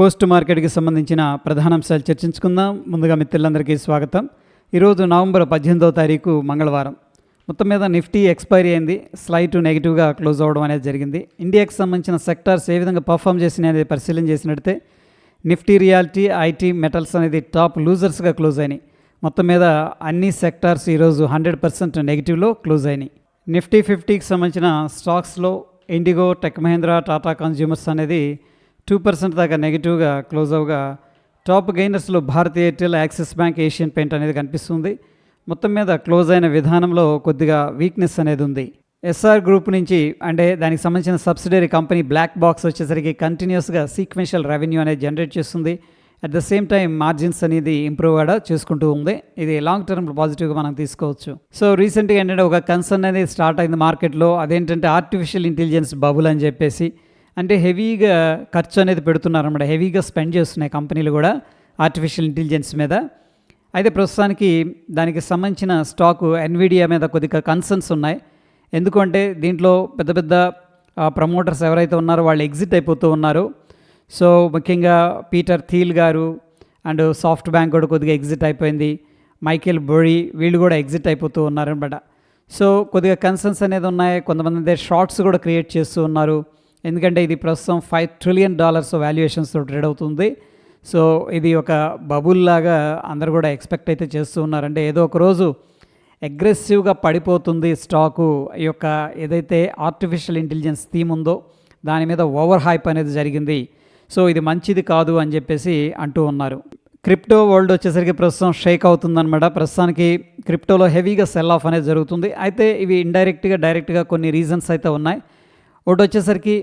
Post మార్కెట్కి సంబంధించిన ప్రధాన అంశాలు చర్చించుకుందాం. ముందుగా మిత్రులందరికీ స్వాగతం. ఈరోజు నవంబర్ పద్దెనిమిదవ తారీఖు మంగళవారం. మొత్తం మీద నిఫ్టీ ఎక్స్పైరీ అయింది. స్లైట్ నెగిటివ్గా క్లోజ్ అవ్వడం అనేది జరిగింది. ఇండియాకి సంబంధించిన సెక్టార్స్ ఏ విధంగా పర్ఫామ్ చేసినాయి అనేది పరిశీలన చేసినట్టే నిఫ్టీ రియాలిటీ ఐటీ మెటల్స్ అనేది టాప్ లూజర్స్గా క్లోజ్ అయినాయి. మొత్తం మీద అన్ని సెక్టార్స్ ఈరోజు హండ్రెడ్ పర్సెంట్ నెగిటివ్లో క్లోజ్ అయినాయి. నిఫ్టీ ఫిఫ్టీకి సంబంధించిన స్టాక్స్లో IndiGo tech Mahindra Tata consumers అనేది టూ పర్సెంట్ దాకా నెగిటివ్గా క్లోజ్ అవగా. Top గెయినర్స్లో Bharat Airtel Axis Bank Asian Paint అనేది కనిపిస్తుంది. మొత్తం మీద క్లోజ్ అయిన విధానంలో కొద్దిగా వీక్నెస్ అనేది ఉంది. ఎస్ఆర్ గ్రూప్ నుంచి అంటే దానికి సంబంధించిన సబ్సిడరీ కంపెనీ బ్లాక్ బాక్స్ వచ్చేసరికి కంటిన్యూస్గా సీక్వెన్షియల్ రెవెన్యూ అనేది జనరేట్ చేస్తుంది. At the same time margins అనేది ఇంప్రూవ్ కూడా చేసుకుంటూ ఉంది. ఇది లాంగ్ టర్మ్ పాజిటివ్గా మనం తీసుకోవచ్చు. సో రీసెంట్గా ఏంటంటే ఒక కన్సర్న్ అనేది స్టార్ట్ అయింది మార్కెట్లో అదేంటంటే ఆర్టిఫిషియల్ ఇంటెలిజెన్స్ బబుల్ అని చెప్పేసి. అంటే హెవీగా ఖర్చు అనేది పెడుతున్నారు అనమాట హెవీగా స్పెండ్ చేస్తున్నాయి కంపెనీలు కూడా ఆర్టిఫిషియల్ ఇంటెలిజెన్స్ మీద. అయితే ప్రస్తుతానికి దానికి సంబంధించిన స్టాకు ఎన్విడియా మీద కొద్దిగా కన్సర్న్స్ ఉన్నాయి. ఎందుకంటే దీంట్లో పెద్ద పెద్ద ప్రమోటర్స్ ఎవరైతే ఉన్నారో వాళ్ళు ఎగ్జిట్ అయిపోతూ ఉన్నారు. సో ముఖ్యంగా Peter Thiel garu and SoftBank కూడా కొద్దిగా ఎగ్జిట్ అయిపోయింది. మైకేల్ బొరీ వీళ్ళు కూడా ఎగ్జిట్ అయిపోతూ ఉన్నారనమాట సో కొద్దిగా కన్సర్న్స్ అనేది ఉన్నాయి. కొంతమంది షార్ట్స్ కూడా క్రియేట్ చేస్తూ ఉన్నారు. ఎందుకంటే ఇది ప్రస్తుతం ఫైవ్ ట్రిలియన్ డాలర్స్ వాల్యుయేషన్స్తో ట్రేడ్ అవుతుంది. సో ఇది ఒక బబుల్ లాగా అందరు కూడా ఎక్స్పెక్ట్ అయితే చేస్తూ ఉన్నారంటే ఏదో ఒక రోజు అగ్రెసివ్గా పడిపోతుంది స్టాకు ఈ యొక్క ఏదైతే ఆర్టిఫిషియల్ ఇంటెలిజెన్స్ థీమ్ ఉందో దాని మీద ఓవర్ హైప్ అనేది జరిగింది. సో ఇది మంచిది కాదు అని చెప్పేసి అంటూ ఉన్నారు. క్రిప్టో వరల్డ్ వచ్చేసరికి ప్రస్తుతం షేక్ అవుతుందన్నమాట. ప్రస్తుతానికి క్రిప్టోలో హెవీగా సెల్ ఆఫ్ అనేది జరుగుతుంది. అయితే ఇవి ఇండైరెక్ట్గా డైరెక్ట్గా కొన్ని రీజన్స్ అయితే ఉన్నాయి. ఒకటి వచ్చేసరికి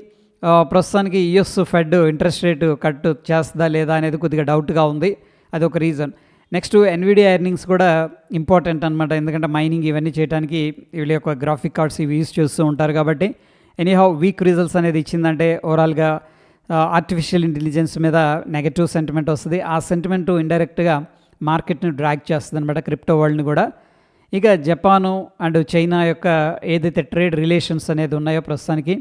ప్రస్తుతానికి US Fed interest rate cut చేస్తుందా లేదా అనేది కొద్దిగా డౌట్గా ఉంది. అది ఒక రీజన్. నెక్స్ట్ ఎన్విడియా ఎర్నింగ్స్ కూడా ఇంపార్టెంట్ అనమాట ఎందుకంటే మైనింగ్ ఇవన్నీ చేయడానికి వీళ్ళ యొక్క గ్రాఫిక్ కార్డ్స్ ఇవి యూస్ చేస్తూ ఉంటారు కాబట్టి ఎనీహౌ వీక్ రిజల్ట్స్ అనేది ఇచ్చిందంటే ఓవరాల్గా ఆర్టిఫిషియల్ ఇంటెలిజెన్స్ మీద నెగటివ్ సెంటిమెంట్ వస్తుంది. ఆ సెంటిమెంట్ ఇండైరెక్ట్గా మార్కెట్ని డ్రాగ్ చేస్తుంది అనమాట క్రిప్టో వరల్డ్ని కూడా. ఇక జపాను అండ్ చైనా యొక్క ఏదైతే ట్రేడ్ రిలేషన్స్ అనేది ఉన్నాయో ప్రస్తుతానికి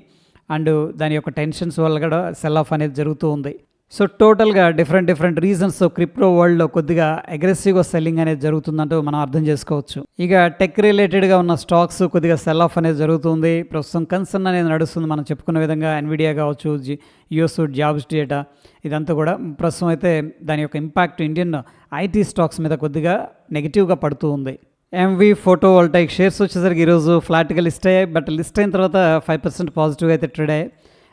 అండ్ దాని యొక్క టెన్షన్స్ వల్ల కూడా సెల్ ఆఫ్ అనేది జరుగుతూ ఉంది. సో టోటల్గా డిఫరెంట్ డిఫరెంట్ రీజన్స్ క్రిప్టో వరల్డ్లో కొద్దిగా అగ్రెసివ్గా సెల్లింగ్ అనేది జరుగుతుందంటూ మనం అర్థం చేసుకోవచ్చు. ఇక టెక్ రిలేటెడ్గా ఉన్న స్టాక్స్ కొద్దిగా సెల్ ఆఫ్ అనేది జరుగుతుంది ప్రస్తుతం కన్సర్న్ అనేది నడుస్తుంది మనం చెప్పుకున్న విధంగా ఎన్విడియా కావచ్చు జి యూఎస్ జాబ్స్ డేటా ఇదంతా కూడా ప్రస్తుతం అయితే దాని యొక్క ఇంపాక్ట్ ఇండియన్ ఐటీ స్టాక్స్ మీద కొద్దిగా నెగిటివ్గా పడుతూ ఉంది. ఎంవి ఫోటో వోల్టైక్ షేర్స్ వచ్చేసరికి ఈరోజు ఫ్లాట్గా లిస్ట్ అయ్యాయి. బట్ లిస్ట్ అయిన తర్వాత ఫైవ్ పర్సెంట్ పాజిటివ్గా అయితే ట్రేడ్ అయ్యాయి.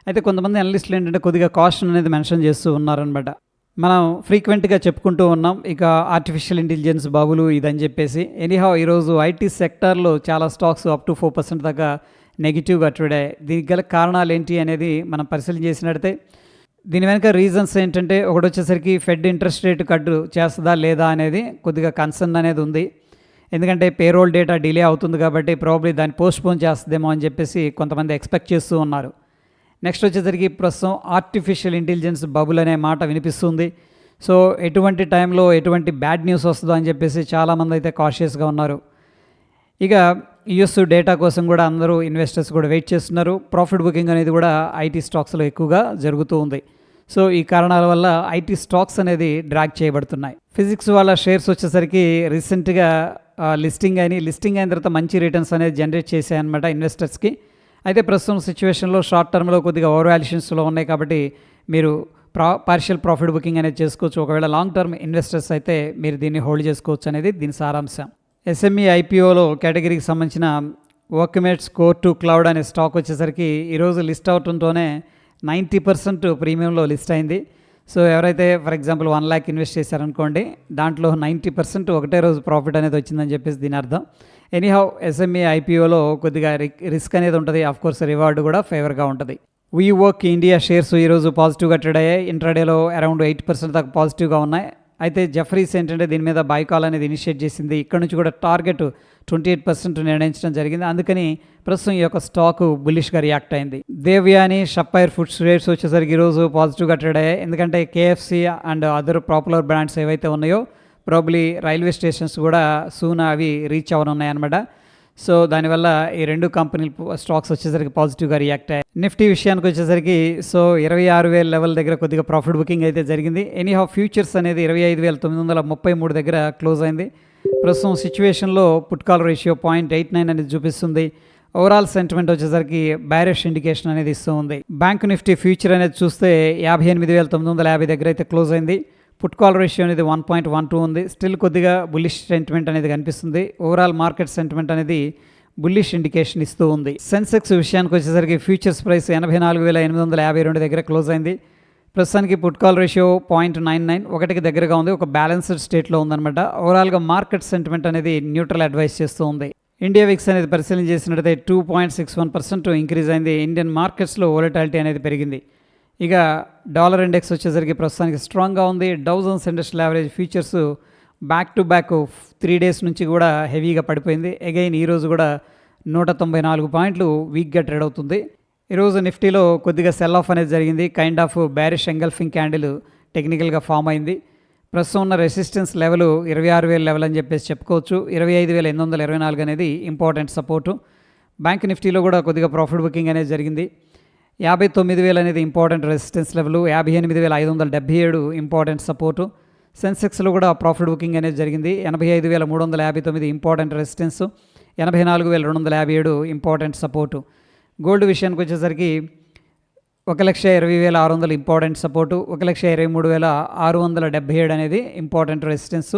అయితే కొంతమంది అనలిస్టులు ఏంటంటే కొద్దిగా కాషన్ అనేది మెన్షన్ చేస్తూ ఉన్నారనమాట మనం ఫ్రీక్వెంట్గా చెప్పుకుంటూ ఉన్నాం ఇక ఆర్టిఫిషియల్ ఇంటెలిజెన్స్ బాబులు ఇదని చెప్పేసి. ఎనీహావ్ ఈరోజు ఐటీ సెక్టార్లో చాలా stocks up to four percent దాకా నెగిటివ్గా ట్రేడ్ అయ్యాయి. దీనికి గల కారణాలు ఏంటి అనేది మనం పరిశీలన చేసినట్టయితే దీని వెనక రీజన్స్ ఏంటంటే ఒకటి వచ్చేసరికి ఫెడ్ ఇంట్రెస్ట్ రేట్ కట్ చేస్తుందా లేదా అనేది కొద్దిగా కన్సర్న్ అనేది ఉంది. ఎందుకంటే పేరోల్ డేటా డిలే అవుతుంది కాబట్టి ప్రాబ్లీ దాన్ని పోస్ట్పోన్ చేస్తుందేమో అని చెప్పేసి కొంతమంది ఎక్స్పెక్ట్ చేస్తూ ఉన్నారు. నెక్స్ట్ వచ్చేసరికి ప్రస్తుతం ఆర్టిఫిషియల్ ఇంటెలిజెన్స్ బబుల్ అనే మాట వినిపిస్తుంది. సో ఎటువంటి టైంలో ఎటువంటి బ్యాడ్ న్యూస్ వస్తుందో అని చెప్పేసి చాలామంది అయితే కాషియస్గా ఉన్నారు. ఇక యుఎస్ డేటా కోసం కూడా అందరూ ఇన్వెస్టర్స్ కూడా వెయిట్ చేస్తున్నారు. ప్రాఫిట్ బుకింగ్ అనేది కూడా ఐటీ స్టాక్స్లో ఎక్కువగా జరుగుతూ ఉంది. సో ఈ కారణాల వల్ల ఐటీ స్టాక్స్ అనేది డ్రాగ్ చేయబడుతున్నాయి. ఫిజిక్స్ వాళ్ళ షేర్స్ వచ్చేసరికి రీసెంట్గా లిస్టింగ్ అయిన లిస్టింగ్ అయిన తర్వాత మంచి రిటర్న్స్ అనేది జనరేట్ చేశాయన్నమాట ఇన్వెస్టర్స్కి అయితే ప్రస్తుతం సిచ్యువేషన్లో షార్ట్ టర్మ్లో కొద్దిగా ఓవర్ వాల్యుయేషన్స్లో ఉన్నాయి కాబట్టి మీరు ప్రా పార్షియల్ ప్రాఫిట్ బుకింగ్ అనేది చేసుకోవచ్చు. ఒకవేళ లాంగ్ టర్మ్ ఇన్వెస్టర్స్ అయితే మీరు దీన్ని హోల్డ్ చేసుకోవచ్చు అనేది దీని సారాంశం. ఎస్ఎంఈ ఐపీఓలో కేటగిరీకి సంబంధించిన వర్క్మేట్స్ కోర్ టు క్లౌడ్ అనే స్టాక్ వచ్చేసరికి ఈరోజు లిస్ట్ అవటంతోనే నైంటీ పర్సెంట్ ప్రీమియంలో లిస్ట్ అయింది. సో ఎవరైతే for example one lakh invest చేశారనుకోండి దాంట్లో నైంటీ పర్సెంట్ ఒకటే రోజు ప్రాఫిట్ అనేది వచ్చిందని చెప్పేసి దీని అర్థం. ఎనీహౌ ఎస్ఎంఈ ఐపీఓలో కొద్దిగా రిస్క్ అనేది ఉంటుంది. కోర్స్ రివార్డు కూడా ఫేవర్గా ఉంటుంది. వీ వర్క్ ఇండియా షేర్స్ ఈరోజు పాజిటివ్గా ట్రేడ్ అయ్యాయి. ఇంట్రాడేలో అరౌండ్ ఎయిట్ పర్సెంట్ దాకా పాజిటివ్గా ఉన్నాయి. అయితే జఫరీస్ ఏంటంటే దీని మీద బైకాల్ అనేది ఇనిషియేట్ చేసింది. ఇక్కడ నుంచి కూడా టార్గెట్ ట్వంటీ ఎయిట్ పర్సెంట్ నిర్ణయించడం జరిగింది. అందుకని ప్రస్తుతం ఈ యొక్క స్టాక్ బుల్లిష్గా రియాక్ట్ అయింది. దేవ్యాని షప్పైర్ ఫుడ్స్ రేట్స్ వచ్చేసరికి ఈరోజు పాజిటివ్గా ట్రేడ్ అయ్యాయి. ఎందుకంటే KFC and other popular brands ఏవైతే ఉన్నాయో ప్రాబ్లీ రైల్వే స్టేషన్స్ కూడా సూన్ అవి రీచ్ అవ్వనున్నాయన్నమాట. సో దానివల్ల ఈ రెండు కంపెనీలు స్టాక్స్ వచ్చేసరికి పాజిటివ్గా రియాక్ట్ అయ్యాయి. నిఫ్టీ విషయానికి వచ్చేసరికి సో ఇరవై ఆరు వేల లెవెల్ దగ్గర కొద్దిగా ప్రాఫిట్ బుకింగ్ అయితే జరిగింది. ఎనీ హాఫ్ ఫ్యూచర్స్ అనేది ఇరవై ఐదు వేల తొమ్మిది వందల ముప్పై మూడు దగ్గర క్లోజ్ అయింది. ప్రస్తుతం సిచ్యువేషన్లో put call ratio point eight nine అనేది చూపిస్తుంది. ఓవరాల్ సెంటిమెంట్ వచ్చేసరికి బ్యారిష్ ఇండికేషన్ అనేది ఇస్తూ ఉంది. బ్యాంక్ నిఫ్టీ ఫ్యూచర్ అనేది చూస్తే యాభై ఎనిమిది వేల తొమ్మిది వందల యాభై దగ్గర అయితే క్లోజ్ అయింది. పుట్ కాల్ రేషియో అనేది వన్ పాయింట్ వన్ టూ ఉంది. స్టిల్ కొద్దిగా బుల్లిష్ సెంటిమెంట్ అనేది కనిపిస్తుంది. ఓవరాల్ మార్కెట్ సెంటిమెంట్ అనేది బుల్లిష్ ఇండికేషన్ ఇస్తూ ఉంది. సెన్సెక్స్ విషయానికి వచ్చేసరికి ఫ్యూచర్స్ ప్రైస్ ఎనభై నాలుగు వేల ఎనిమిది వందల యాభై రెండు దగ్గర క్లోజ్ అయింది. ప్రస్తుతానికి put call ratio point nine nine ఒకటికి దగ్గరగా ఉంది. ఒక బ్యాలెన్స్డ్ స్టేట్లో ఉందన్నమాట. ఓవరాల్గా మార్కెట్ సెంటిమెంట్ అనేది న్యూట్రల్ అడ్వైస్ చేస్తూ ఉంది. ఇండియా విక్స్ అనేది పరిశీలన చేసినట్టయితే two point six one percent increase అయింది. ఇండియన్ మార్కెట్స్లో వోలటాలిటీ అనేది పెరిగింది. ఇక డాలర్ ఇండెక్స్ వచ్చేసరికి ప్రస్తుతానికి స్ట్రాంగ్గా ఉంది. Dow Jones industrial average futures back to back three days నుంచి కూడా హెవీగా పడిపోయింది. అగైన్ ఈరోజు కూడా నూట తొంభై నాలుగు పాయింట్లు వీక్గా ట్రేడ్ అవుతుంది. ఈరోజు నిఫ్టీలో కొద్దిగా సెల్ ఆఫ్ అనేది జరిగింది. Kind of bearish engulfing candle టెక్నికల్గా ఫామ్ అయింది. ప్రస్తుతం ఉన్న రెసిస్టెన్స్ లెవెల్ ఇరవై ఆరు వేల లెవెల్ అని చెప్పేసి చెప్పుకోవచ్చు. ఇరవై ఐదు వేల ఎనిమిది వందల ఇరవై నాలుగు అనేది ఇంపార్టెంట్ సపోర్టు బ్యాంక్ నిఫ్టీలో కూడా కొద్దిగా ప్రాఫిట్ బుకింగ్ అనేది జరిగింది. యాభై తొమ్మిది వేలు అనేది ఇంపార్టెంట్ రెసిస్టెన్స్ లెవెల్ యాభై ఎనిమిది వేల ఐదు వందల డెబ్బై ఏడు ఇంపార్టెంట్ సపోర్టు. సెన్సెక్స్లో కూడా ప్రాఫిట్ బుకింగ్ అనేది జరిగింది. ఎనభై ఐదు వేల మూడు వందల యాభై తొమ్మిది ఇంపార్టెంట్ రెసిస్టెన్స్ ఎనభై నాలుగు వేల రెండు వందల యాభై ఏడు ఇంపార్టెంట్ సపోర్టు. గోల్డ్ విషయానికి వచ్చేసరికి ఒక లక్ష ఇరవై వేల ఆరు వందల ఇంపార్టెంట్ సపోర్టు ఒక లక్ష ఇరవై మూడు వేల ఆరు వందల డెబ్బై ఏడు అనేది ఇంపార్టెంట్ రెసిస్టెన్స్.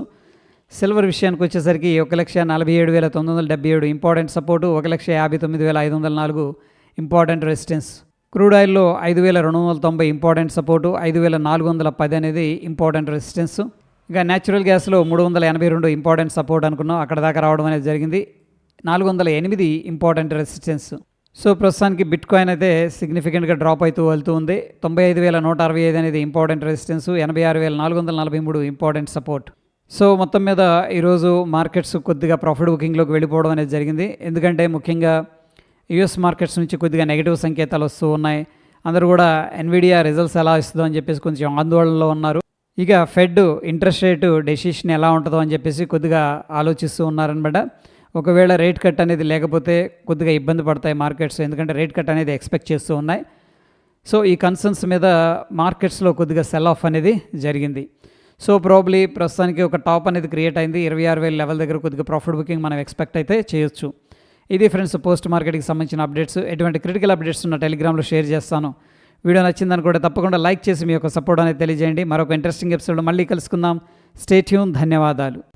సిల్వర్ విషయానికి వచ్చేసరికి ఒక లక్ష నలభై ఏడు వేల తొమ్మిది వందల డెబ్బై ఏడు ఇంపార్టెంట్ సపోర్టు ఒక లక్ష యాభై తొమ్మిది వేల ఐదు వందల నాలుగు ఇంపార్టెంట్ రెసిస్టెన్స్. క్రూడ్ ఆయిల్లో ఐదు వేల రెండు వందల తొంభై ఇంపార్టెంట్ సపోర్టు ఐదు వేల నాలుగు వందల పది అనేది ఇంపార్టెంట్ రెసిస్టెన్స్. ఇంకా న్యాచురల్ గ్యాస్లో మూడు వందల ఎనభై రెండు ఇంపార్టెంట్ సపోర్ట్ అనుకున్నాం అక్కడ దాకా రావడం అనేది జరిగింది. నాలుగు వందల ఎనిమిది ఇంపార్టెంట్ రెసిస్టెన్స్. సో ప్రస్తుతానికి బిట్ కాయిన్ అయితే సిగ్నిఫికెంట్గా డ్రాప్ అవుతూ వెళ్తూ ఉంది. తొంభై ఐదు వేల నూట అరవై ఐదు అనేది ఇంపార్టెంట్ రెసిస్టెన్స్ ఎనభై ఆరు వేల నాలుగు వందల నలభై మూడు ఇంపార్టెంట్ సపోర్ట్. సో మొత్తం మీద ఈరోజు మార్కెట్స్ కొద్దిగా ప్రాఫిట్ బుకింగ్లోకి వెళ్ళిపోవడం అనేది జరిగింది. ఎందుకంటే ముఖ్యంగా యుఎస్ మార్కెట్స్ నుంచి కొద్దిగా నెగిటివ్ సంకేతాలు వస్తూ ఉన్నాయి. అందరూ కూడా ఎన్విడియా రిజల్ట్స్ ఎలా ఇస్తుందో అని చెప్పేసి కొంచెం ఆందోళనలో ఉన్నారు. ఇక ఫెడ్ ఇంట్రెస్ట్ రేటు డెసిషన్ ఎలా ఉంటుందో అని చెప్పేసి కొద్దిగా ఆలోచిస్తూ ఉన్నారనమాట ఒకవేళ రేట్ కట్ అనేది లేకపోతే కొద్దిగా ఇబ్బంది పడతాయి మార్కెట్స్ ఎందుకంటే రేట్ కట్ అనేది ఎక్స్పెక్ట్ చేస్తూ ఉన్నాయి. సో ఈ కన్సర్న్స్ మీద మార్కెట్స్లో కొద్దిగా సెల్ ఆఫ్ అనేది జరిగింది. సో ప్రాబ్లీ ప్రస్తుతానికి ఒక టాప్ అనేది క్రియేట్ అయింది. ఇరవై ఆరు వేల లెవెల్ దగ్గర కొద్దిగా ప్రాఫిట్ బుకింగ్ మనం ఎక్స్పెక్ట్ అయితే చేయొచ్చు. ఇది ఫ్రెండ్స్ పోస్ట్ మార్కెట్కి సంబంధించిన అప్డేట్స్. ఎటువంటి క్రిటికల్ అప్డేట్స్ ఉన్న టెలిగ్రామ్లో షేర్ చేస్తాను. వీడియో నచ్చిందని కూడా తప్పకుండా లైక్ చేసి మీ యొక్క సపోర్ట్ అనేది తెలియజేయండి. మరొక ఇంట్రెస్టింగ్ ఎపిసోడ్ మళ్ళీ కలుసుకుందాం. స్టేట్యూన్ ధన్యవాదాలు.